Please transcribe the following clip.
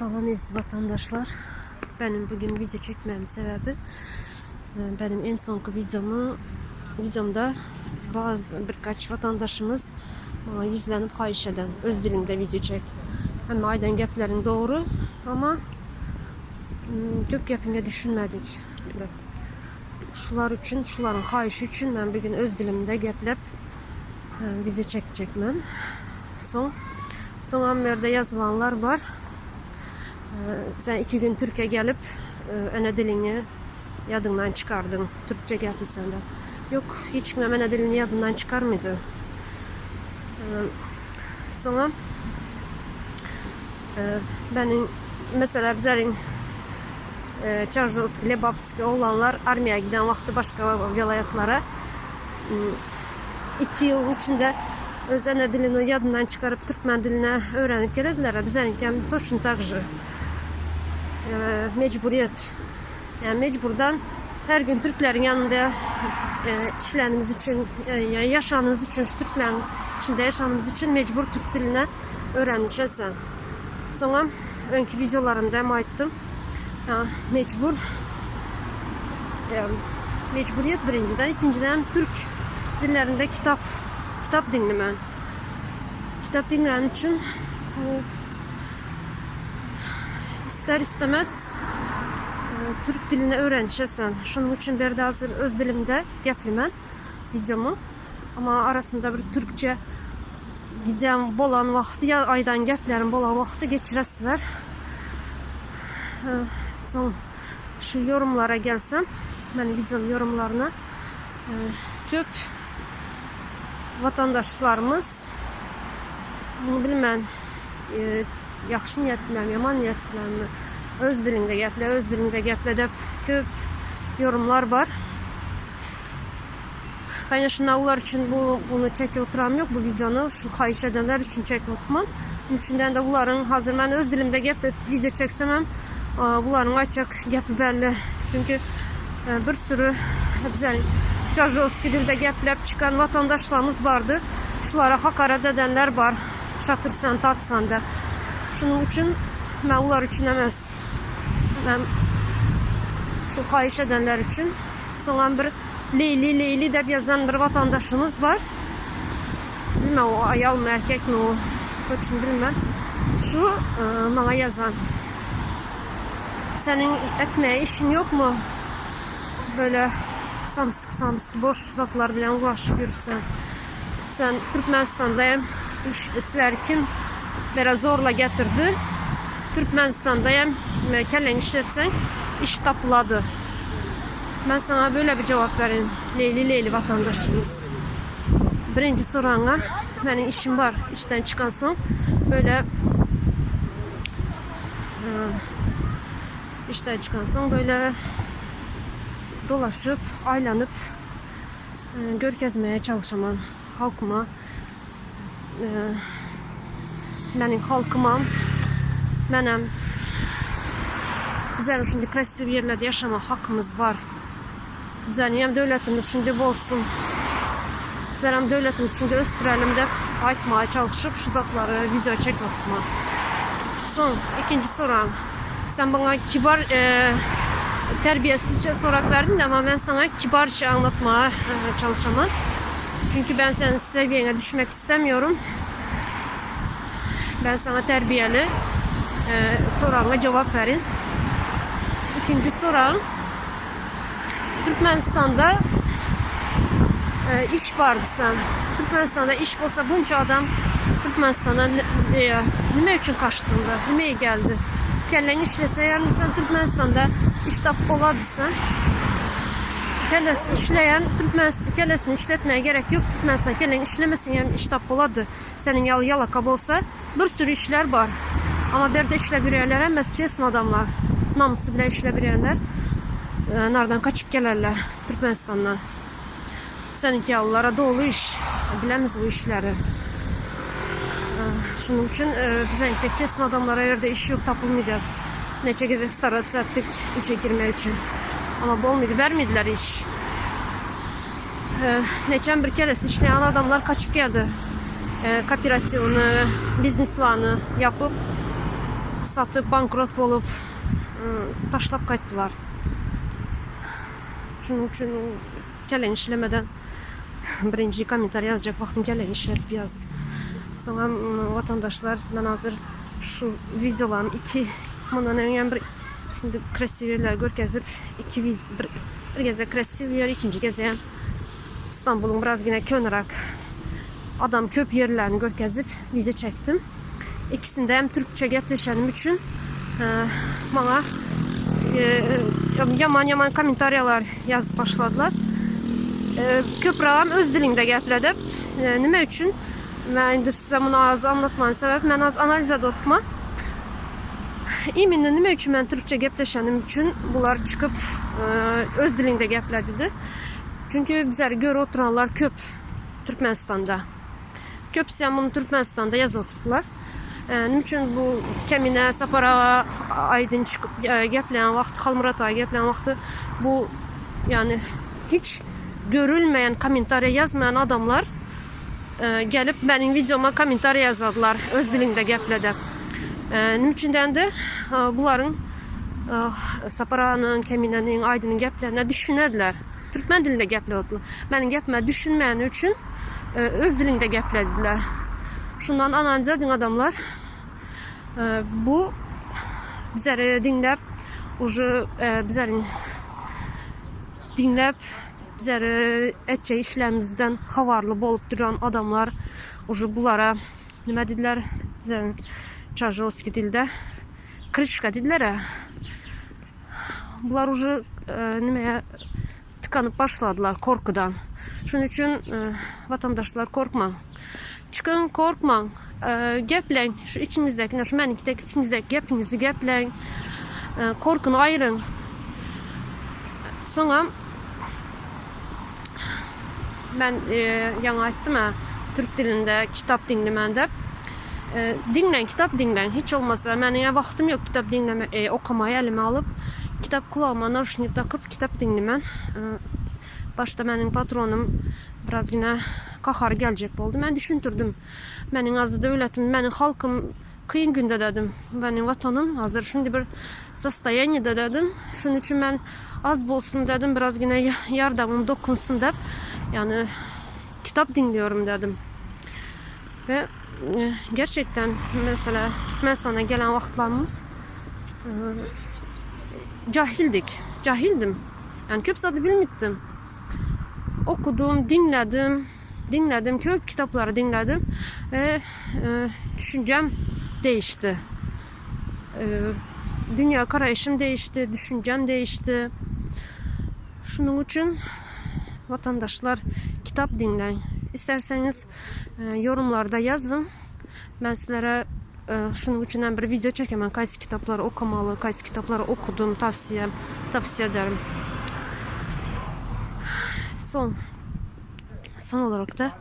Salam aziz vatandaşlar. Benim bugün video çekmemin sebebi e, benim en sonki videomu videomda bazı birkaç vatandaşımız bana yüzlenip xahiş eden öz dilinde video çek. Hem aydan geplerin doğru ama köp gepinge düşünmedik. Şular üçün, şuların xahişi üçün ben bugün öz dilimde geplep e, video çekecekmem. Son son amerde yazılanlar var. Sen iki gün Türkiye gelip e, ana dilini yadından çıkardın. Türkçe geldi senden. Yok hiç kimse ana dilini yadından çıkarmadı. E, Sonra e, benim mesela bizlerin e, Çarjovski, Lebapski olanlar armiyaya giden vakti başka vilayetlara m, iki yıl içinde öz ana dilini yadından çıkarıp Türkmen diline öğrenip geldiler. Bizlerinki точно так же E, mecburiyet. Yani mecburdan her gün Türklerin yanında e, işlerimiz için, e, yani yaşamımız için, şu Türklerin içinde yaşamımız için mecbur Türk diline öğrenişesen. Sonra önkü videolarımda hem aytdım. Ya, mecbur yani, mecburiyet birinciden, ikinciden Türk dillerinde kitap kitap dinlemen. Kitap dinleyen için e, ister istemez e, Türk dilini öğrenişesen. Şunun için bir de hazır öz dilimde geplimən videomu. Ama arasında bir Türkçe giden bolan vakti ya aydan geplerin bolan vakti geçiresizler. E, Son şu yorumlara gelsem, ben videonun yorumlarına e, köp vatandaşlarımız bunu bilmən e, yaxşı niyyətlilərmi, yaman niyyətlilərmi öz dilində gəplə, öz dilində gəplə də köp yorumlar var. Конечно, onlar için bu bunu çekip oturam yok bu videonu. Şu xahiş edenler için çekip oturmam. Bunun içinden de bunların hazır ben öz dilimde gəplə video çeksemem bunların açık gəpi belli. Çünkü e, bir sürü bizə Çarjovski dildə gəpləb çıxan vatandaşlarımız vardı. Şulara hakaret edenler var. Şatırsan, tatsan da. Şunun için ben onlar için emez. Ben şu xahiş edenler için sonra bir Leyli Leyli de yazan bir vatandaşımız var. Bilmem o ayal mı erkek mi o. Toçun bilmem. Şu e, bana yazan. Senin etmeye işin yok mu? Böyle samsık samsık boş zatlar bilen ulaşıp yürürsen. Sen Türkmenistan'dayım. İş, sizler kim biraz zorla getirdi. Türkmenistan'dayım. Kellen işletsen iş tapıladı. Ben sana böyle bir cevap vereyim. Leyli Leyli vatandaşımız. Birinci sorana benim işim var. İşten çıkan son böyle e, işten çıkan son böyle dolaşıp aylanıp e, gör gezmeye çalışamam halkıma benim halkıma benim bizlerin şimdi krasiv yerlerde yaşama hakkımız var. Bizlerin hem devletimiz şimdi olsun. Bizlerin devletimiz şimdi östürelim de aytmaya çalışıp şu zatları video oturma. Son ikinci soran. Sen bana kibar e, terbiyesizce sorak verdin de ama ben sana kibar şey anlatmaya e, çalışamam. Çünkü ben senin seviyene düşmek istemiyorum. Ben sana terbiyeli e, sorana cevap verin. İkinci soran Türkmenistan'da e, iş vardı sen. Türkmenistan'da iş olsa bunca adam Türkmenistan'a e, ne için kaçtığında, ne geldi? Kellen işlese yarın sen Türkmenistan'da iş tap oladı sen. Kellesini işleyen Türkmenistan kellesini işletmeye gerek yok. Türkmenistan kellen işlemesin yani iş tap oladı. Senin yalı yalakab olsa bir sürü işler var. De işle bir yerlere mescesin adamlar. Namusu bile işle bir yerler. E, nereden kaçıp gelirler Türkmenistan'dan. Seninki yavrulara dolu iş. Bilemiz bu işleri. E, Şunun için e, bize tekçesin adamlara yerde iş yok tapılmıyor. Neçe gece starat ettik işe girmek için. Ama bu olmadı. Vermediler iş. E, neçen bir kere işleyen adamlar kaçıp geldi. E, kooperasyonu, biznes planı yapıp satıp bankrot olup taşlap qayıtdılar. Şunun üçün gələn işləmədən birinci komentar yazacak vaxtın gələn işlətib yaz. Sonra m, vatandaşlar ben hazır şu videoların iki bundan önce bir şimdi krasiverler görkezip iki viz bir, geze krasiver ikinci geze İstanbul'un biraz yine könarak adam köp yerlerini görkezip vize çektim. İkisinde hem Türkçe gepleşenim için e, bana e, yaman yaman komentaryalar yazıp başladılar. E, köprağım öz dilində gəplədi. E, Nə üçün? Mən indi sizə bunu az anlatmanın səbəbi mən az analizə tutma. İmində nə üçün mən türkçə gəpləşənim üçün bunlar çıxıb e, öz dilində gəplədidir. Çünki bizə görə oturanlar köp Türkmenistanda. Köpsə bunu Türkmenistanda yazı oturdular. E, Nə üçün bu Kəminə, Sapara, Aydın çıxıb e, gəpləyən vaxt, Xalmurat ayı gəpləyən vaxtı bu yəni heç görülmeyen komentarya yazmayan adamlar e, gelip benim videoma komentarya yazardılar öz dilinde gəplədə. E, Nümçündəndir e, bunların e, Saparanın, Kəminənin, Aydının gəplərinə düşünədilər. Türkmen dilində gəplədilər. Mənim gəpmə düşünməyən üçün e, öz dilində gəplədilər. Şundan analiz edin adamlar. E, bu bizləri dinləb, ucu e, bizlərin dinləb bizləri etçə işlərimizdən xavarlı olub duran adamlar ucu bunlara nə dedilər bizə Çajovski dildə krişka dedilər. Bunlar ucu nəməyə tıkanıb başladılar korkudan. Şunun üçün e, vatandaşlar korkma. Çıxın, korkma. E, gəpləyin. Şu içinizdəki, şu məninkidəki içinizdəki gəpinizi gəpləyin. E, korkunu ayırın. Sonra ben e, yana ettim ha Türk dilinde kitap dinlemende. E, dinlen, kitap dinlen. Hiç olmasa benim vaktim yok kitap dinleme, e, okumaya elime alıp kitap kulağıma narşını takıp kitap dinlemen. Başta mənim patronum biraz günə qaxar gələcək oldu. Mən düşündürdüm. Mənim azı dövlətim, mənim xalqım kıyın günde dedim. Benim vatanım hazır. Şimdi bir sastayeni de dedim. Şunun için ben az bulsun dedim. Biraz yine yardımım dokunsun de. Yani kitap dinliyorum dedim. Ve gerçekten mesela Türkmenistan'a gelen vaktlarımız e, cahildik. Cahildim. Yani köp zadı bilmittim. Okudum, dinledim. Dinledim, köp kitapları dinledim. Ve e, düşüncem değişti. E, dünya karayışım değişti, düşüncem değişti. Şunun için vatandaşlar kitap dinleyin. İsterseniz e, yorumlarda yazın. Ben sizlere e, şunun için bir video çekemem. Kaysi kitapları okumalı, kaysi kitapları okudum, tavsiye, tavsiye ederim. Son son olarak da